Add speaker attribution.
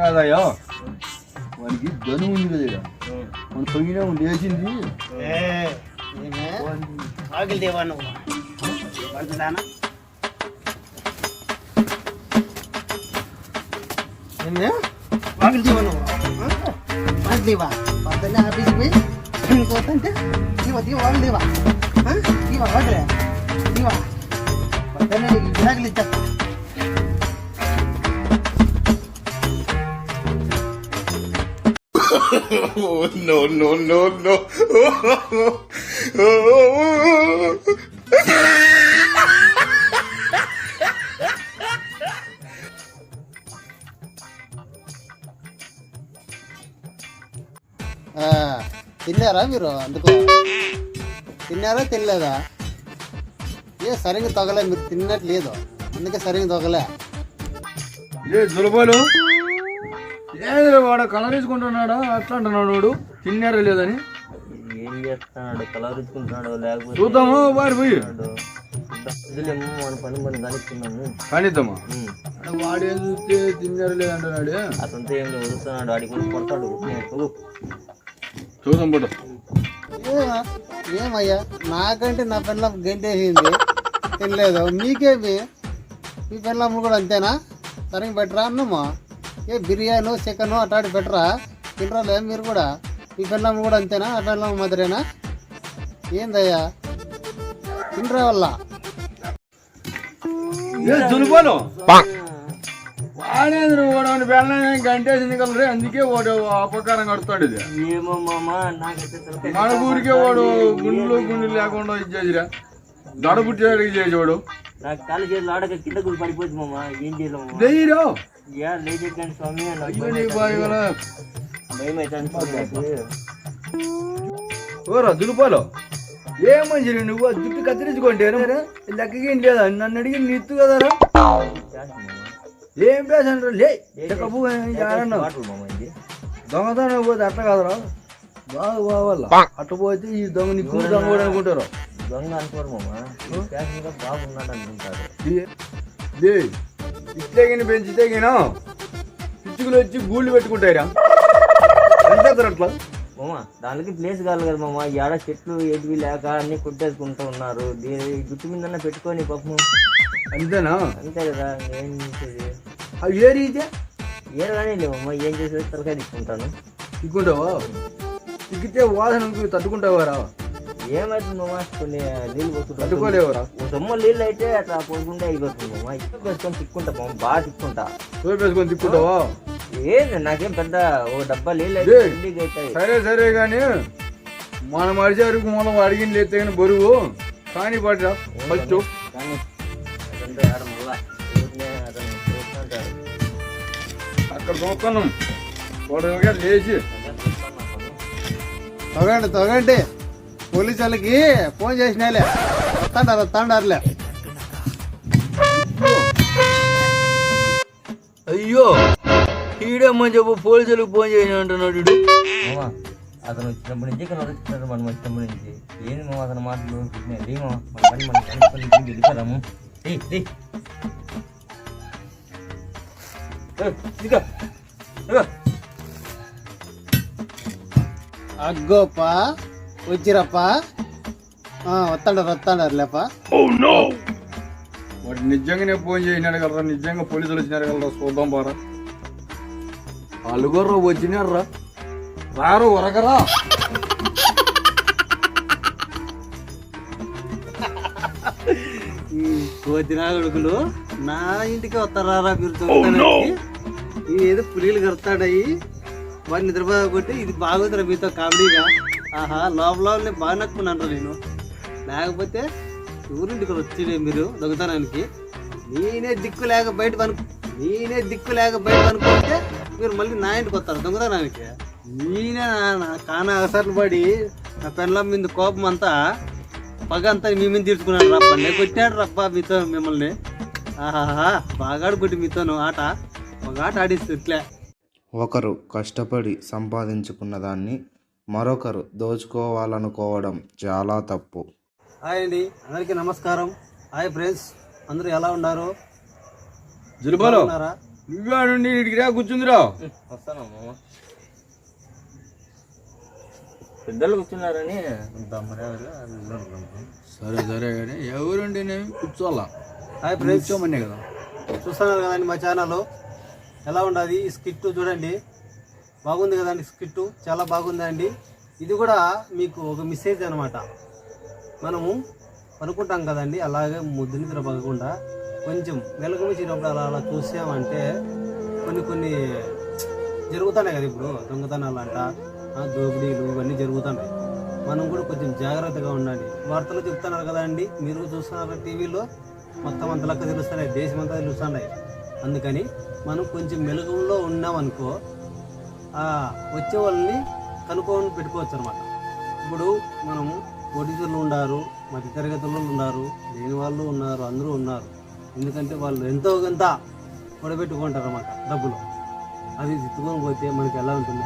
Speaker 1: కదయ్యా. వానికి ధను ఉంది కదా. మన తొంగినా లేచింది.
Speaker 2: ఆగిల్ దేవా నువ్వు? పడుతుందానా ఆగిల్ దేవా నువ్వు? ఆగిల్ దేవా పొద్దున్నే ఆఫీస్కి పోయి ఇంకోతంటే ఇవ దీవ ఆగిల్ దేవా ఇవ
Speaker 3: no, no, no, no.
Speaker 2: ఆ, తిన్నారా మీరు అందుకు? తిన్నారా తినలేదా? ఏ సరిగ్గా తొగలే మీరు తిన్నట్టు లేదు. అందుకే సరిగ్గా తొగలే.
Speaker 1: ఏ దులబాలు ఏదో వాడు కలర్ వేసుకుంటున్నాడా? అట్లా అంటున్నాడు వాడు. తిన్నారా లేదని?
Speaker 4: ఏం చేస్తున్నాడు? కలవరించుకుంటున్నాడు లేకపోతే
Speaker 1: చూద్దాము వారి పోయి.
Speaker 4: వదిలేమో మన పని మనం కానిస్తున్నాము
Speaker 1: కానిద్దామా వాడు ఏం చూస్తే తిన్నారా లేదంటున్నాడు
Speaker 4: అతనితో ఏం వదులుతున్నాడు ఆడికి వచ్చి కొడతాడు. నేను
Speaker 1: చూద్దాం
Speaker 2: ఏమయ్యా? నాకంటే నా పిల్లం గంటేసింది. తినలేదు మీకేమి? మీ పిల్లమ్మలు కూడా అంతేనా? సరిగ్గా పెట్టరా అన్నమ్మా. ఏ బిర్యానీ చికెన్ అట్లాంటి పెట్టరా? తినరా లే మీరు కూడా. మీ పిల్లమ్మ కూడా అంతేనా? ఆ పిల్లమ్మ మాదిరేనా? ఏందయ్యా? తినరా వల్ల
Speaker 1: ఏ దులబాలు వాడేంద్ర వాడు వెళ్ళని గంటేసింది కలరే అందుకే వాడు అపకారం కడతాడు ఇది. మన ఊరికే వాడు గుండెలు గుండెలు లేకుండా ఇచ్చేసిరా దడబుట్టేడికి చేసేవాడు.
Speaker 4: నాకు కాలు చేతులు ఆడక కింద కూడా పడిపోతుంది మామ. ఏం చేయలేము
Speaker 1: ధైర్యం
Speaker 4: యా లేచే కానీ స్వామి. నాకు
Speaker 1: అయ్యో నీ బాయ్ గల.
Speaker 4: భయం అవుతుంది స్వామి నాకు.
Speaker 1: ఓరా దులుపాలో ఏ మంచి నువ్వు? జుట్టు కత్తిరించుకుంటే లెక్కకి ఏం లేదా. నన్ను అడిగి నిత్తు కదరా
Speaker 4: మామ.
Speaker 1: ఏం పేసంటారు లే దొంగతనం పోతే అట్లా కాదురా. బాగా పోవాల అట్ట పోతే ఈ దొంగ నీ దొంగ కూడా అనుకుంటారు.
Speaker 4: దొంగ అనుకోరు మామ బాగున్నాడు అనుకుంటారు
Speaker 1: ఇట్లేగిన పెంచితేగినా పిచ్చుకులు వచ్చి గూళ్ళు పెట్టుకుంటాయిరా. అట్లా?
Speaker 4: మామ దానికి ప్లేస్ కావాలి కదా మామ. ఆడ చెట్లు ఏటివి లేక అన్ని కొట్టేసుకుంటూ ఉన్నారు. దీని ఈ జుట్టు మీద పెట్టుకొని పాపం.
Speaker 1: అంతేనా?
Speaker 4: అంతే కదా ఏం చేసేది?
Speaker 1: అవి ఏ రీతే
Speaker 4: ఏం కానీ లేవమ్మా ఏం చేసేది? తలకాయ తీసుకుంటాను
Speaker 1: తిక్కుంటావా తిక్కితే వాసనకు తట్టుకుంటావారా?
Speaker 4: ఏమవుతుంది మామ కొన్ని నీళ్ళు పోతుంటారు
Speaker 1: తట్టుకోలేవరా
Speaker 4: సొమ్మ నీళ్ళు అయితే అట్లా పోసుకుంటే అయిపోతుంది. మామ ఇసుక వేసుకొని తిక్కుంటా మామ బాగా తిక్కుంటా.
Speaker 1: సోప్ వేసుకొని తిక్కుంటావా?
Speaker 4: ఏంది నాకేం పెద్ద ఓ డబ్బా నీళ్ళు అయితే
Speaker 1: సరే సరే కానీ మనం అడిచారుకు మనం అడిగింది లేతే కానీ బరువు. కానీ పడరా ఫస్ట్. అక్కడ దొక్కున్నాం పొడవుగా లేచి.
Speaker 2: తొగండి తొగండి. పోలీసు వాళ్ళకి ఫోన్ చేసినాలే వస్తాడారు వస్తాడారులే.
Speaker 1: అయ్యో ఈడమ్మని చెప్పు పోలీసులకు ఫోన్ చేసిన అంటున్నాడు వీడు.
Speaker 4: మామ అతను వచ్చినప్పటి నుంచి ఇక్కడ వదిలిస్తున్నాడు మనం వచ్చినప్పటి నుంచి. ఏంది మామ అతని మాటలు? మామ మన పని మనం కనుక్కొని ఇంటికి వెళ్ళిపోదాము. ఏయ్, ఏయ్. ఏయ్, ఇదిగో, ఇదిగో.
Speaker 2: అగ్గోపా. వచ్చిరప్పా? వస్తాడారు వస్తాడారు లేపా
Speaker 1: వాడు నిజంగానే ఫోన్ చేసినాడు కదరా నిజంగా పోలీసులు వచ్చినారు కదరా చూద్దాం బారా అలుగుర్రా వచ్చినారా రారు వరకరా
Speaker 2: కోతినా కొడుకులు నా ఇంటికి వస్తారా మీరు దొంగతనానికి? ఈ ఏదో పులిలు కడతాడయి వాడిని నిద్రపోదా కొట్టి ఇది బాగుందిరా మీతో కామెడీగా. ఆహా లోపల బాగా నక్కున్నాను నేను. లేకపోతే ఊరింటికి వచ్చి మీరు దొంగతనానికి? నేనే దిక్కు లేక బయట పను నేనే దిక్కు లేక బయట పనుకుంటే మీరు మళ్ళీ నా ఇంటికి వస్తారు దొంగతనానికి. నేనే నా- కాన అవసరం పడి నా పెళ్ళం మీద కోపం అంతా పగ అంతా మీ మీద తీర్చుకున్నాడు రబ్బా నేను కొట్టాడు రబ్బా మీతో మిమ్మల్ని. ఆహాహా బాగా కొట్టి మీతోను. ఆట ఒక ఆట ఆడిస్తే ఇట్లే.
Speaker 5: ఒకరు కష్టపడి సంపాదించుకున్న దాన్ని మరొకరు దోచుకోవాలనుకోవడం చాలా తప్పు.
Speaker 2: హాయ్ అండి. అందరికీ నమస్కారం. Hi friends. అందరూ ఎలా ఉన్నారు?
Speaker 1: జులుబాలో.
Speaker 2: ఉన్నారా
Speaker 1: నువ్వే నుండి ఇడికి రా కూర్చుందిరా.
Speaker 4: వస్తాను మామ పెద్దలు కూర్చున్నారని
Speaker 1: సరే సరే కానీ ఎవరుండి నేను? కూర్చోవాలా?
Speaker 2: Hi friends.
Speaker 1: కూర్చోమనే కదా.
Speaker 2: చూస్తున్నారు కదండి మా ఛానల్. ఎలా ఉండదు ఈ స్కిట్ చూడండి. బాగుంది కదండి స్కిట్ చాలా బాగుందండి. ఇది కూడా మీకు ఒక మెసేజ్ అనమాట. మనము అనుకుంటాం కదండి అలాగే ముద్దు నిద్ర పగకుండా కొంచెం వెలుగుమిచ్చినప్పుడు అలా అలా చూసామంటే కొన్ని కొన్ని జరుగుతున్నాయి కదా ఇప్పుడు దొంగతనాలు అంట దోపిడీలు ఇవన్నీ జరుగుతున్నాయి. మనం కూడా కొంచెం జాగ్రత్తగా ఉండండి. వార్తలు చెప్తున్నారు కదండి మీరు చూస్తున్నారు టీవీలో. మొత్తం అంత లెక్క తెలుస్తున్నాయి దేశం అంతా తెలుస్తున్నాయి. అందుకని మనం కొంచెం మెలుగులో ఉన్నామనుకో వచ్చే వాళ్ళని కనుక్కొని పెట్టుకోవచ్చు అనమాట ఇప్పుడు మనము పోటీసులు ఉన్నారు మధ్య తరగతులు ఉన్నారు లేని వాళ్ళు ఉన్నారు అందరూ ఉన్నారు. ఎందుకంటే వాళ్ళు ఎంతో కొంత కూడబెట్టుకుంటారు అన్నమాట డబ్బులు. అది తిట్టుకొని పోతే మనకి ఎలా ఉంటుంది?